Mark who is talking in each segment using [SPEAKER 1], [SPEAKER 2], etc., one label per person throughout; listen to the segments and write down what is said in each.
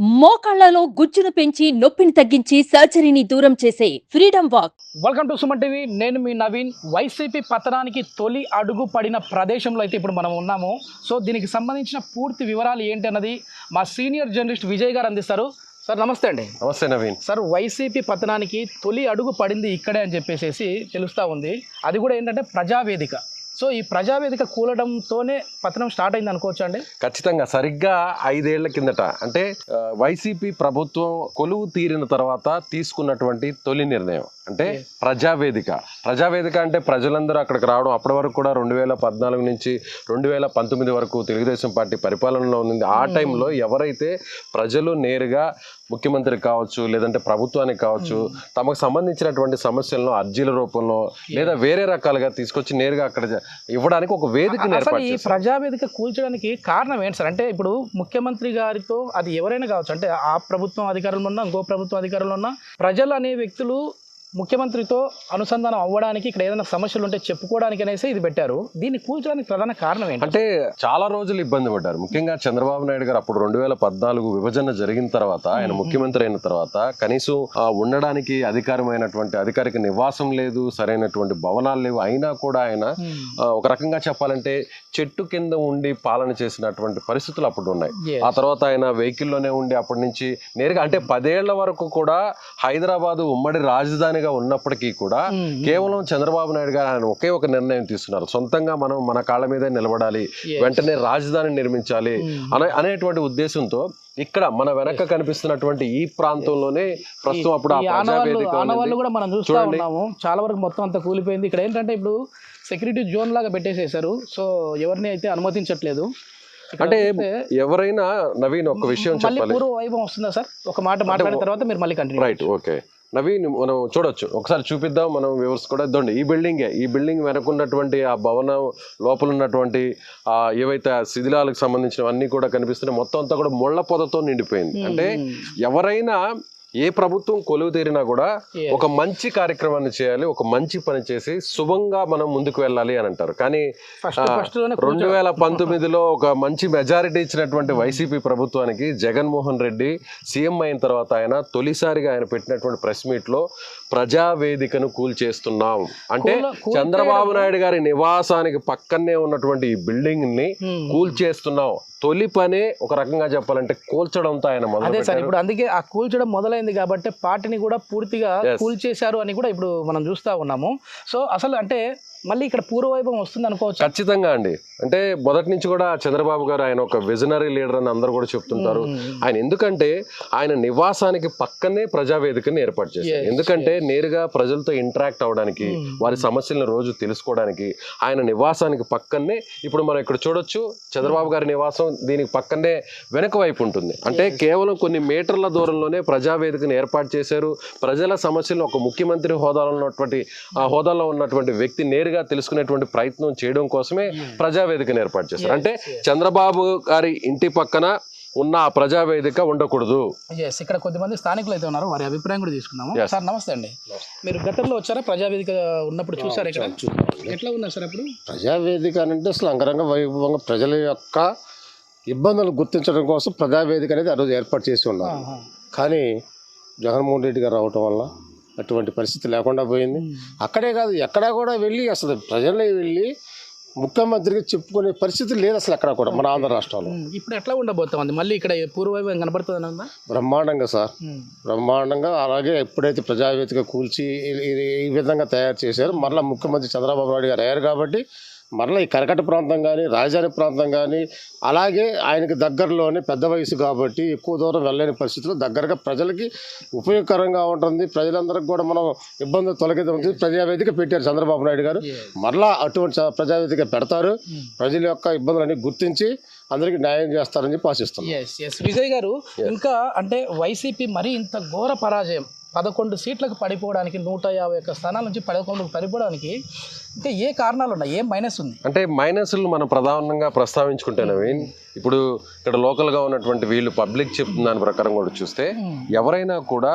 [SPEAKER 1] మోకాళ్ళలో గుజ్జును పెంచి నొప్పిని తగ్గించి సర్జరీని దూరం చేసే freedom walk.
[SPEAKER 2] Welcome to Suman TV. నేను మీ నవీన్. వైసీపీ పతనానికి తొలి అడుగు పడిన ప్రదేశంలో అయితే ఇప్పుడు మనం ఉన్నాము. సో దీనికి సంబంధించిన పూర్తి వివరాలు ఏంటి అన్నది మా సీనియర్ జర్నలిస్ట్ విజయ్ గారు అందిస్తారు. సార్ నమస్తే అండి.
[SPEAKER 3] నమస్తే నవీన్.
[SPEAKER 2] సార్ వైసీపీ పతనానికి తొలి అడుగు పడింది ఇక్కడే అని చెప్పేసి తెలుస్తూ ఉంది. అది కూడా ఏంటంటే ప్రజావేదిక. సో ఈ ప్రజావేదిక కూలడంతోనే పతనం స్టార్ట్ అయింది అనుకోవచ్చు అండి?
[SPEAKER 3] ఖచ్చితంగా. సరిగ్గా ఐదేళ్ళ కిందట. అంటే వైసీపీ ప్రభుత్వం కొలువు తీరిన తర్వాత తీసుకున్నటువంటి తొలి నిర్ణయం. అంటే ప్రజావేదిక. ప్రజావేదిక అంటే ప్రజలందరూ అక్కడికి రావడం. అప్పటి వరకు కూడా రెండు వేల పద్నాలుగు నుంచి రెండు వేల పంతొమ్మిది వరకు తెలుగుదేశం పార్టీ పరిపాలనలో ఉంది ఆ టైంలో ఎవరైతే ప్రజలు నేరుగా ముఖ్యమంత్రి కావచ్చు లేదంటే ప్రభుత్వానికి కావచ్చు తమకు సంబంధించినటువంటి సమస్యలను అర్జీల రూపంలో లేదా వేరే రకాలుగా తీసుకొచ్చి నేరుగా అక్కడ ఇవ్వడానికి ఒక ఏర్పాటు
[SPEAKER 2] ఈ ప్రజావేదిక కూల్చడానికి కారణం ఏంటి సార్? అంటే ఇప్పుడు ముఖ్యమంత్రి గారితో అది ఎవరైనా కావచ్చు. అంటే ఆ ప్రభుత్వం అధికారంలో ఉన్నా ఇంకో ప్రభుత్వం అధికారంలో ఉన్నా ప్రజలు అనే వ్యక్తులు ముఖ్యమంత్రితో అనుసంధానం అవ్వడానికి ఇక్కడ ఏదైనా సమస్యలు ఉంటే చెప్పుకోవడానికి అనేసి ఇది పెట్టారు. దీన్ని కూల్చడానికి ప్రధాన కారణం ఏంటి?
[SPEAKER 3] అంటే చాలా రోజులు ఇబ్బంది పడ్డారు. ముఖ్యంగా చంద్రబాబు నాయుడు గారు అప్పుడు రెండు వేల పద్నాలుగు విభజన జరిగిన తర్వాత ఆయన ముఖ్యమంత్రి అయిన తర్వాత కనీసం ఉండడానికి అధికారమైనటువంటి అధికారిక నివాసం లేదు సరైనటువంటి భవనాలు లేవు. అయినా కూడా ఆయన ఒక రకంగా చెప్పాలంటే చెట్టు కింద ఉండి పాలన చేసినటువంటి పరిస్థితులు అప్పుడు ఉన్నాయి. ఆ తర్వాత ఆయన వెహికల్లోనే ఉండి అప్పటి నుంచి నేరుగా అంటే పదేళ్ళ వరకు కూడా హైదరాబాద్ ఉమ్మడి రాజధానిగా ఉన్నప్పటికీ కూడా. కేవలం చంద్రబాబు నాయుడు గారు ఆయన ఒకే ఒక నిర్ణయం తీసుకున్నారు. సొంతంగా మనం మన కాళ్ళ మీదే నిలబడాలి. వెంటనే రాజధాని నిర్మించాలి. అనే అనేటువంటి ఉద్దేశంతో ఇక్కడ మన వెనక కనిపిస్తున్నటువంటి ఈ ప్రాంతంలోనే ప్రస్తుతం అప్పుడు
[SPEAKER 2] ఆనవాళ్ళు. కూడా మనం చూస్తా. ఉన్నాము. చాలా వరకు మొత్తం అంతా కూలిపోయింది. ఇక్కడ ఏంటంటే ఇప్పుడు సెక్యూరిటీ జోన్ లాగా పెట్టేసేసారు సో ఎవరిని అయితే అనుమతించట్లేదు.
[SPEAKER 3] అంటే ఎవరైనా నవీన్ ఒక విషయం చెప్పాలి.
[SPEAKER 2] పూర్వ వైభవం వస్తుందా సార్? ఒక మాట మాట్లాడిన తర్వాత మీరు మళ్ళీ కంటిన్యూ
[SPEAKER 3] రైట్ ఓకే నవీన్ మనం చూడొచ్చు. ఒకసారి చూపిద్దాం మనం వ్యూవర్స్ కూడా ఇద్దండి. ఈ బిల్డింగే ఈ బిల్డింగ్ వెనకున్నటువంటి ఆ భవనం లోపల ఉన్నటువంటి ఆ ఏవైతే శిథిలాలకు సంబంధించినవన్నీ కూడా కనిపిస్తున్నాయి. మొత్తం అంతా కూడా ముళ్ళ పొదతో నిండిపోయింది. అంటే ఎవరైనా ఏ ప్రభుత్వం కొలువు తీరినా కూడా. ఒక మంచి కార్యక్రమాన్ని చేయాలి ఒక మంచి పని చేసి శుభంగా మనం ముందుకు వెళ్ళాలి అని అంటారు కానీ రెండు వేల పంతొమ్మిదిలో ఒక మంచి మెజారిటీ ఇచ్చినటువంటి వైసీపీ ప్రభుత్వానికి జగన్మోహన్ రెడ్డి సీఎం అయిన తర్వాత ఆయన తొలిసారిగా ఆయన పెట్టినటువంటి ప్రెస్ మీట్లో ప్రజావేదికను కూల్చేస్తున్నాం అంటే చంద్రబాబు నాయుడు గారి నివాసానికి పక్కనే ఉన్నటువంటి ఈ బిల్డింగ్ని
[SPEAKER 2] Hmm.
[SPEAKER 3] కూల్చేస్తున్నాం తొలి పనే ఒక రకంగా చెప్పాలంటే కూల్చడంతో ఆయన మొదలు
[SPEAKER 2] అదే సార్. ఇప్పుడు అందుకే ఆ కూల్చడం మొదలైంది కాబట్టి పార్టీని కూడా పూర్తిగా. కూల్చేశారు అని కూడా ఇప్పుడు మనం చూస్తా ఉన్నాము సో అసలు అంటే మళ్ళీ ఇక్కడ పూర్వవైభవం వస్తుంది అనుకోవచ్చు?
[SPEAKER 3] ఖచ్చితంగా అండి. అంటే మొదటి నుంచి కూడా చంద్రబాబు గారు ఆయన ఒక విజనరీ లీడర్ అని అందరూ కూడా చెప్తుంటారు. ఆయన ఎందుకంటే ఆయన నివాసానికి పక్కనే ప్రజావేదికని ఏర్పాటు చేశారు. ఎందుకంటే నేరుగా ప్రజలతో ఇంటరాక్ట్ అవడానికి వారి సమస్యలను రోజు తెలుసుకోవడానికి ఆయన నివాసానికి పక్కనే ఇప్పుడు మనం ఇక్కడ చూడొచ్చు చంద్రబాబు గారి నివాసం దీనికి పక్కనే వెనక వైపు ఉంటుంది. అంటే కేవలం కొన్ని మీటర్ల దూరంలోనే ప్రజావేదికను ఏర్పాటు చేశారు. ప్రజల సమస్యలను ఒక ముఖ్యమంత్రి హోదాలో ఉన్నటువంటి ఆ హోదాలో ఉన్నటువంటి వ్యక్తి నేరుగా తెలుసుకునేటువంటి ప్రయత్నం చేయడం కోసమే ప్రజావేదికను ఏర్పాటు చేశారు. అంటే చంద్రబాబు గారి ఇంటి పక్కన ఉన్న ఆ ప్రజావేదిక ఉండకూడదు.
[SPEAKER 2] ఎస్ ఇక్కడ కొద్దిమంది స్థానికులు అయితే ఉన్నారు. వారి అభిప్రాయం కూడా
[SPEAKER 3] Yes.
[SPEAKER 2] సార్ నమస్తే అండి. మీరు గతంలో వచ్చారా? ప్రజావేదిక ఉన్నప్పుడు చూసారా ఇక్కడ? ఎట్లా ఉన్నారు సార్ అప్పుడు?
[SPEAKER 4] ప్రజావేదిక అని అంటే అసలు అంగరంగ వైభవంగా ప్రజల యొక్క ఇబ్బందులు గుర్తించడం కోసం ప్రజావేదిక అనేది ఆ రోజు ఏర్పాటు చేసి ఉన్నారు. కానీ జగన్మోహన్ రెడ్డి గారు రావటం వల్ల అటువంటి పరిస్థితి లేకుండా పోయింది. అక్కడే కాదు ఎక్కడా కూడా వెళ్ళి అసలు ప్రజలే వెళ్ళి ముఖ్యమంత్రికి చెప్పుకునే పరిస్థితి లేదు అసలు ఎక్కడ కూడా మన ఆంధ్ర రాష్ట్రంలో.
[SPEAKER 2] ఇప్పుడు ఎట్లా ఉండబోతుంది? మళ్ళీ ఇక్కడ పూర్వవైభవం కనబడుతుంది
[SPEAKER 4] బ్రహ్మాండంగా సార్. బ్రహ్మాండంగా అలాగే ఎప్పుడైతే ప్రజావేదిక కూల్చి ఈ విధంగా తయారు చేశారో మరలా ముఖ్యమంత్రి చంద్రబాబు నాయుడు గారు అయ్యారు కాబట్టి మరలా ఈ కరకట్ట ప్రాంతం కానీ రాజధాని ప్రాంతం కానీ అలాగే ఆయనకి దగ్గరలోనే పెద్ద వయసు కాబట్టి ఎక్కువ దూరం వెళ్ళలేని పరిస్థితుల్లో దగ్గరగా ప్రజలకి ఉపయోగకరంగా ఉంటుంది. ప్రజలందరికీ కూడా మనం ఇబ్బందులు తొలగిద్దాం ప్రజావేదిక పెట్టారు చంద్రబాబు నాయుడు గారు. మరలా అటువంటి ప్రజావేదిక పెడతారు. ప్రజల యొక్క ఇబ్బందులన్నీ గుర్తించి అందరికీ న్యాయం చేస్తారని చెప్పి ఆశిస్తున్నాం.
[SPEAKER 2] విజయ్ గారు ఇంకా అంటే వైసీపీ మరీ ఇంత ఘోర పరాజయం. పదకొండు సీట్లకు పడిపోవడానికి నూట యాభై ఒక్క స్థానాల నుంచి పదకొండుకు పడిపోవడానికి ఇంకా ఏ కారణాలు ఉన్నాయి? ఏ మైనస్ ఉంది?
[SPEAKER 3] అంటే మైనస్లు మనం ప్రధానంగా ప్రస్తావించుకుంటే నవీన్ ఇప్పుడు ఇక్కడ లోకల్గా ఉన్నటువంటి వీళ్ళు పబ్లిక్ చెప్తున్న దాని ప్రకారం కూడా చూస్తే ఎవరైనా కూడా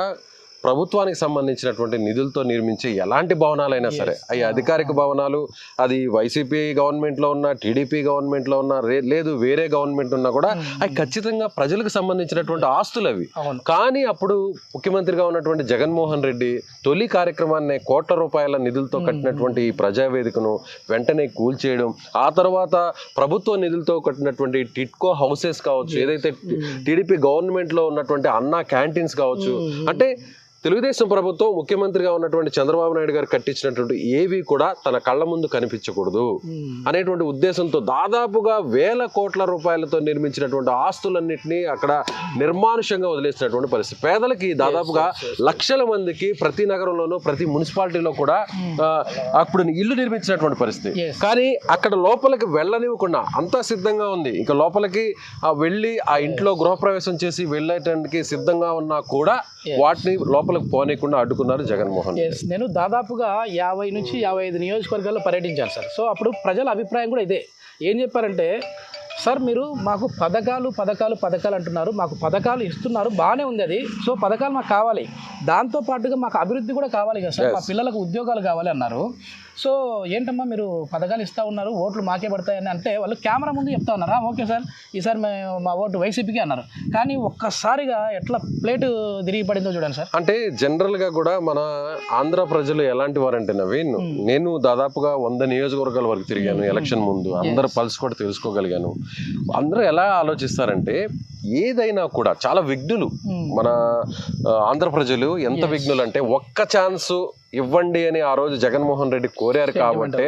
[SPEAKER 3] ప్రభుత్వానికి సంబంధించినటువంటి నిధులతో నిర్మించే ఎలాంటి భవనాలైనా సరే. అవి అధికారిక భవనాలు అది వైసీపీ గవర్నమెంట్లో ఉన్న టీడీపీ గవర్నమెంట్లో ఉన్న రే- లేదు వేరే గవర్నమెంట్ ఉన్నా కూడా అవి ఖచ్చితంగా ప్రజలకు సంబంధించినటువంటి ఆస్తులు అవి. కానీ అప్పుడు ముఖ్యమంత్రిగా ఉన్నటువంటి జగన్మోహన్ రెడ్డి తొలి కార్యక్రమాన్ని కోట్ల రూపాయల నిధులతో కట్టినటువంటి ఈ ప్రజావేదికను వెంటనే కూల్చేయడం ఆ తర్వాత ప్రభుత్వ నిధులతో కట్టినటువంటి టిట్కో హౌసెస్ కావచ్చు ఏదైతే టీడీపీ గవర్నమెంట్లో ఉన్నటువంటి అన్నా క్యాంటీన్స్ కావచ్చు అంటే తెలుగుదేశం ప్రభుత్వం ముఖ్యమంత్రిగా ఉన్నటువంటి చంద్రబాబు నాయుడు గారు కట్టించినటువంటి ఏవి కూడా తన కళ్ళ ముందు కనిపించకూడదు అనేటువంటి ఉద్దేశంతో దాదాపుగా వేల కోట్ల రూపాయలతో నిర్మించినటువంటి ఆస్తులన్నింటినీ అక్కడ నిర్మానుషంగా వదిలేసినటువంటి పరిస్థితి. పేదలకి దాదాపుగా లక్షల మందికి ప్రతి నగరంలోనూ ప్రతి మున్సిపాలిటీలో కూడా ఆ, అప్పుడు ఇల్లు నిర్మించినటువంటి పరిస్థితి. కానీ అక్కడ లోపలికి వెళ్ళనివ్వకుండా అంతా సిద్ధంగా ఉంది. ఇంకా లోపలికి వెళ్ళి ఆ ఇంట్లో గృహప్రవేశం చేసి వెళ్ళేటానికి సిద్ధంగా ఉన్నా కూడా వాటిని లోపలికి పోనీయకుండా అడ్డుకున్నారు జగన్మోహన్
[SPEAKER 2] నేను దాదాపుగా యాభై నుంచి యాభై ఐదు నియోజకవర్గాల్లో పర్యటించాను సార్. సో అప్పుడు ప్రజల అభిప్రాయం కూడా ఇదే. ఏం చెప్పారంటే సార్ మీరు మాకు పథకాలు పథకాలు పథకాలు అంటున్నారు. మాకు పథకాలు ఇస్తున్నారు. బాగానే ఉంది అది. సో పథకాలు మాకు కావాలి. దాంతో పాటుగా మాకు అభివృద్ధి కూడా కావాలి కదా సార్. మా పిల్లలకు ఉద్యోగాలు కావాలి అన్నారు. సో ఏంటమ్మా మీరు పథకాలు ఇస్తా ఉన్నారు ఓట్లు మాకే పడతాయని అంటే వాళ్ళు కెమెరా ముందు చెప్తా ఉన్నారా? Okay sir. ఈసారి మా ఓటు వైసీపీకి అన్నారు. కానీ ఒక్కసారిగా ఎట్లా ప్లేటు తిరిగి పడిందో చూడండి సార్.
[SPEAKER 3] అంటే జనరల్గా కూడా మన ఆంధ్ర ప్రజలు ఎలాంటి వారంటే నవీన్ నేను దాదాపుగా వంద నియోజకవర్గాల వరకు తిరిగాను ఎలక్షన్ ముందు. అందరు పల్స్ కూడా తెలుసుకోగలిగాను. అందరూ ఎలా ఆలోచిస్తారంటే ఏదైనా కూడా చాలా విఘ్నులు. మన ఆంధ్ర ప్రజలు ఎంత విఘ్నులు అంటే ఒక్క ఛాన్స్ ఇవ్వండి అని ఆ రోజు జగన్మోహన్ రెడ్డి కోరారు కాబట్టి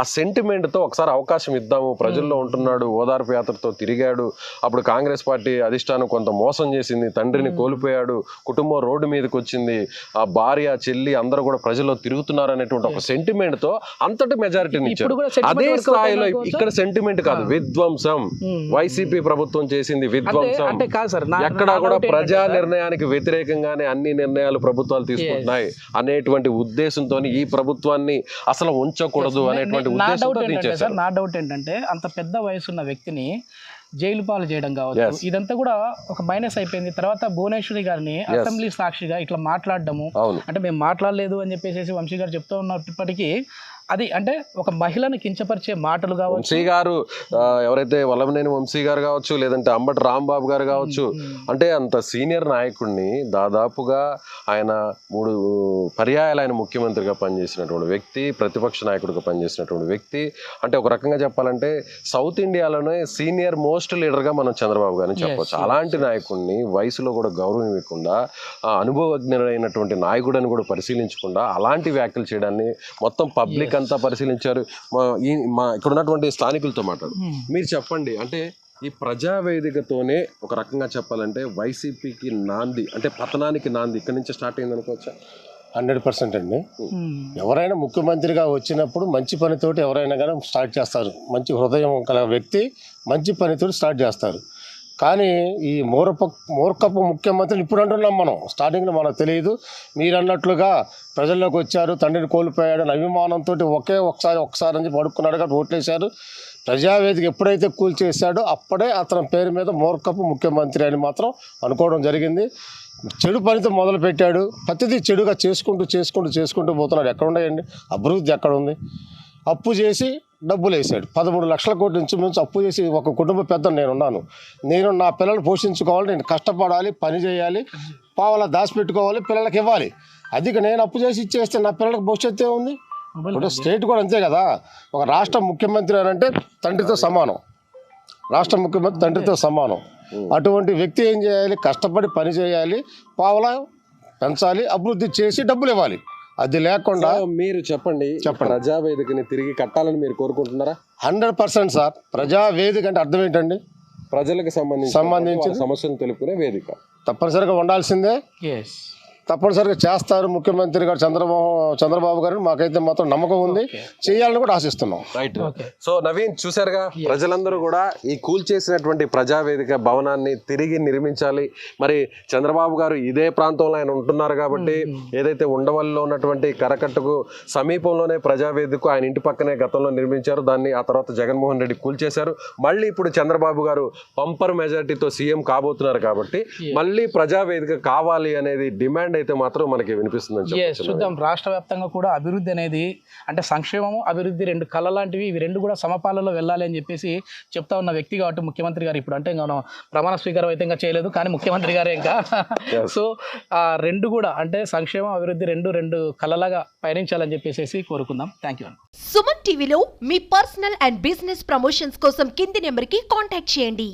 [SPEAKER 3] ఆ సెంటిమెంట్తో ఒకసారి అవకాశం ఇద్దాము. ప్రజల్లో ఉంటున్నాడు ఓదార్పు యాత్రతో తిరిగాడు. అప్పుడు కాంగ్రెస్ పార్టీ అధిష్టానం కొంత మోసం చేసింది తండ్రిని కోల్పోయాడు కుటుంబం రోడ్డు మీదకి వచ్చింది ఆ భార్య చెల్లి అందరూ కూడా ప్రజల్లో తిరుగుతున్నారు అనేటువంటి ఒక సెంటిమెంట్తో అంతటి మెజారిటీని ఇచ్చారు.
[SPEAKER 2] sentiment
[SPEAKER 3] అదే స్థాయిలో ఇక్కడ సెంటిమెంట్ కాదు విధ్వంసం. వైసీపీ ప్రభుత్వం చేసింది విధ్వంసం. ఎక్కడ కూడా ప్రజా నిర్ణయానికి వ్యతిరేకంగానే అన్ని నిర్ణయాలు ప్రభుత్వాలు తీసుకుంటున్నాయి అనేటువంటి ఉద్దేశంతో ఈ ప్రభుత్వాన్ని అసలు ఉంచకూడదు అనేటువంటి
[SPEAKER 2] నే- నా డౌట్
[SPEAKER 3] ఉద్దేశంతో
[SPEAKER 2] ఏంటంటే సార్
[SPEAKER 3] దించేశారు
[SPEAKER 2] నా డౌట్ ఏంటంటే అంత పెద్ద వయసు ఉన్న వ్యక్తిని జైలు పాలు చేయడం కావచ్చు. ఇదంతా కూడా ఒక మైనస్ అయిపోయింది. తర్వాత భువనేశ్వరి గారిని అసెంబ్లీ సాక్షిగా ఇట్లా మాట్లాడడము. అంటే మేము మాట్లాడలేదు అని చెప్పేసి వంశీ గారు చెప్తూ ఉన్నప్పటికీ అది అంటే ఒక మహిళను కించపరిచే మాటలు కావచ్చు.
[SPEAKER 3] వంశీ గారు ఎవరైతే వల్లభనేని వంశీ గారు కావచ్చు లేదంటే అంబటి రాంబాబు గారు కావచ్చు అంటే అంత సీనియర్ నాయకుడిని దాదాపుగా ఆయన మూడు పర్యాయాలు ఆయన ముఖ్యమంత్రిగా పనిచేసినటువంటి వ్యక్తి ప్రతిపక్ష నాయకుడిగా పనిచేసినటువంటి వ్యక్తి. అంటే ఒక రకంగా చెప్పాలంటే సౌత్ ఇండియాలోనే సీనియర్ మోస్ట్ లీడర్గా మనం చంద్రబాబు గారిని చెప్పొచ్చు. అలాంటి నాయకుడిని వయసులో కూడా గౌరవం ఇవ్వకుండా అనుభవజ్ఞుడైనటువంటి నాయకుడని కూడా పరిశీలించకుండా అలాంటి వ్యాఖ్యలు చేయడాన్ని మొత్తం పబ్లిక్ అంతా పరిశీలించారు. మా ఈ మా ఇక్కడ ఉన్నటువంటి స్థానికులతో మాట్లాడు. మీరు చెప్పండి. అంటే ఈ ప్రజావేదికతోనే ఒక రకంగా చెప్పాలంటే వైసీపీకి నాంది అంటే పతనానికి నాంది ఇక్కడి నుంచి స్టార్ట్ అయింది అనుకోవచ్చా?
[SPEAKER 4] హండ్రెడ్ పర్సెంట్ అండి. ఎవరైనా ముఖ్యమంత్రిగా వచ్చినప్పుడు మంచి పనితోటి ఎవరైనా కానీ స్టార్ట్ చేస్తారు. మంచి హృదయం గల వ్యక్తి మంచి పనితోటి స్టార్ట్ చేస్తారు. కానీ ఈ మూర్ప మూర్ఖపు ముఖ్యమంత్రిని ఇప్పుడు అంటున్నాం మనం. స్టార్టింగ్లో మనకు తెలియదు. మీరు అన్నట్లుగా ప్రజల్లోకి వచ్చారు తండ్రిని కోల్పోయాడు అని అభిమానంతో ఒకే ఒకసారి ఒకసారి అని చెప్పి అడుక్కున్నాడు కాబట్టి ఓట్లేశారు. ప్రజావేదిక ఎప్పుడైతే కూల్చేశాడో అప్పుడే అతని పేరు మీద మూర్ఖపు ముఖ్యమంత్రి అని మాత్రం అనుకోవడం జరిగింది. చెడు పనితో మొదలు పెట్టాడు ప్రతిదీ చెడుగా చేసుకుంటూ చేసుకుంటూ చేసుకుంటూ పోతున్నాడు. ఎక్కడ ఉన్నాయండి? అభివృద్ధి ఎక్కడ ఉంది? అప్పు చేసి డబ్బులు వేసాడు పదమూడు లక్షల కోట్ల నుంచి మించి అప్పు చేసి ఒక కుటుంబ పెద్ద నేనున్నాను. నేను నా పిల్లలు పోషించుకోవాలి నేను కష్టపడాలి పని చేయాలి పావలా దాచిపెట్టుకోవాలి పిల్లలకి ఇవ్వాలి. అది ఇక నేను అప్పు చేసి ఇచ్చేస్తే నా పిల్లలకు భవిష్యత్తు ఉంది ఇప్పుడు స్టేట్ కూడా అంతే కదా. ఒక రాష్ట్ర ముఖ్యమంత్రి అంటే తండ్రితో సమానం. రాష్ట్ర ముఖ్యమంత్రి తండ్రితో సమానం. అటువంటి వ్యక్తి ఏం చేయాలి? కష్టపడి పని చేయాలి పావలా పెంచాలి అభివృద్ధి చేసి డబ్బులు ఇవ్వాలి. అది లేకుండా
[SPEAKER 3] మీరు చెప్పండి
[SPEAKER 4] చెప్పండి.
[SPEAKER 3] ప్రజావేదికని తిరిగి కట్టాలని మీరు కోరుకుంటున్నారా?
[SPEAKER 4] Hundred percent sir. ప్రజా వేదిక అంటే అర్థం ఏంటండి?
[SPEAKER 3] ప్రజలకు సంబంధించి
[SPEAKER 4] సంబంధించి-
[SPEAKER 3] సమస్యలు తెలుపుకునే వేదిక.
[SPEAKER 4] తప్పనిసరిగా ఉండాల్సిందే.
[SPEAKER 2] ఎస్
[SPEAKER 4] తప్పనిసరిగా చేస్తారు ముఖ్యమంత్రి గారు చంద్రబాబు చంద్రబాబు గారు మాకైతే మాత్రం నమ్మకం ఉంది. చేయాలని కూడా ఆశిస్తున్నాం.
[SPEAKER 3] Right
[SPEAKER 2] okay.
[SPEAKER 3] సో నవీన్ చూసారుగా ప్రజలందరూ కూడా ఈ కూల్చేసినటువంటి ప్రజావేదిక భవనాన్ని తిరిగి నిర్మించాలి. మరి చంద్రబాబు గారు ఇదే ప్రాంతంలో ఆయన ఉంటున్నారు కాబట్టి ఏదైతే ఉండవల్లిలో ఉన్నటువంటి కరకట్టుకు సమీపంలోనే ప్రజావేదిక ఆయన ఇంటి పక్కనే గతంలో నిర్మించారు. దాన్ని ఆ తర్వాత జగన్మోహన్ రెడ్డి కూల్చేశారు మళ్ళీ ఇప్పుడు చంద్రబాబు గారు పంపర్ మెజార్టీతో సీఎం కాబోతున్నారు కాబట్టి మళ్ళీ ప్రజావేదిక కావాలి అనేది డిమాండ్ సౌండ్ అయితే మాత్రం మనకి చెప్పొచ్చు
[SPEAKER 2] చూద్దాం. రాష్ట్ర వ్యాప్తంగా కూడా అభివృద్ధి అనేది అంటే సంక్షేమము అభివృద్ధి రెండు కళ్ళ లాంటివి ఇవి రెండు కూడా సమపాలలో వెళ్ళాలి అని చెప్పేసి చెప్తా ఉన్న వ్యక్తి కాబట్టి ముఖ్యమంత్రి గారు ఇప్పుడు అంటే ఇంకా మనం ప్రమాణ స్వీకారం అయితే ఇంకా చేయలేదు కానీ ముఖ్యమంత్రి గారే ఇంకా. సో ఆ రెండు కూడా అంటే సంక్షేమం అభివృద్ధి రెండు రెండు కళ్ళలాగా పయనించాలని చెప్పేసి కోరుకుందాం. థ్యాంక్ యూ
[SPEAKER 5] సుమన్ టీవీలో మీ పర్సనల్ అండ్ బిజినెస్ ప్రమోషన్స్ కోసం కింది నెంబర్కి కాంటాక్ట్ చేయండి.